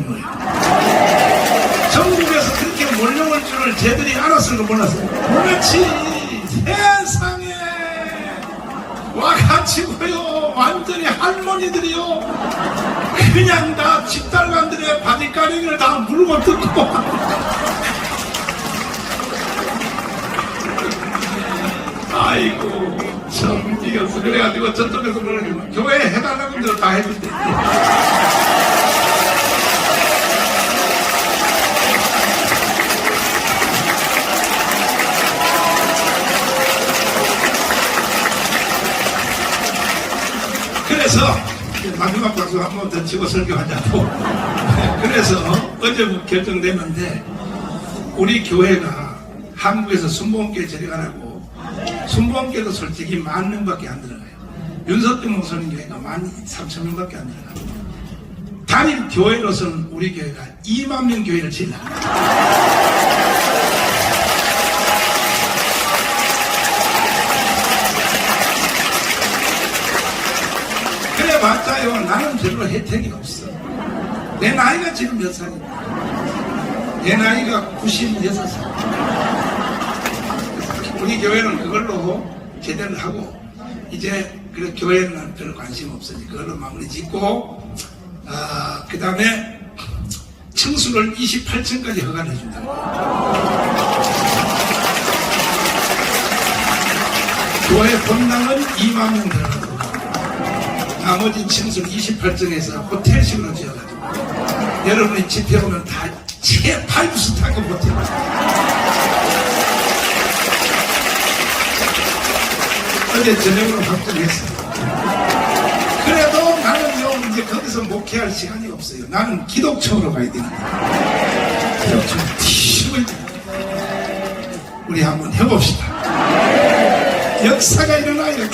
때문인 거예요. 전국에서 그렇게 몰려올 줄을 쟤들이 알았을까 몰랐어요. 그렇지 세상에! 와가지고요 완전히 할머니들이요. 그냥 다 집달관들의 바지가랭이를 다 물고 뜯고. 아이고 참 이겼어 그래가지고 저쪽에서 그러는 교회 해달라는 대로 다 해준대 그래서 마지막 박수 한 번 더 치고 설교하자고. 그래서 어제 뭐 결정됐는데 우리 교회가 한국에서 순복음교회 저리가라고 순복음교회도 솔직히 만 명밖에 안 들어가요. 윤석열 목사님 교회가 만 3천 명밖에 안 들어가요. 단일 교회로서는 우리 교회가 2만 명 교회를 지으 려 그래 봤자요. 나는 별로 혜택이 없어. 내 나이가 지금 몇 살이야? 내 나이가 96살. 우리 교회는 그걸로 제대로 하고 이제 그 교회는 별로 관심 없으니 그걸로 마무리 짓고 아, 그 다음에 층수를 28층까지 허가해 준다. 교회 본당은 2만 명 들어가고 나머지 층수는 28층에서 호텔식으로 지어가지고 여러분이 집회 오면 다최 파이브스타급 호텔. 어제 저녁으로 확정했어요 그래도 나는요 이제 거기서 목회할 시간이 없어요. 나는 기독청으로 가야 되는데 기독청 팀을 우리 한번 해봅시다. 역사가 일어나요.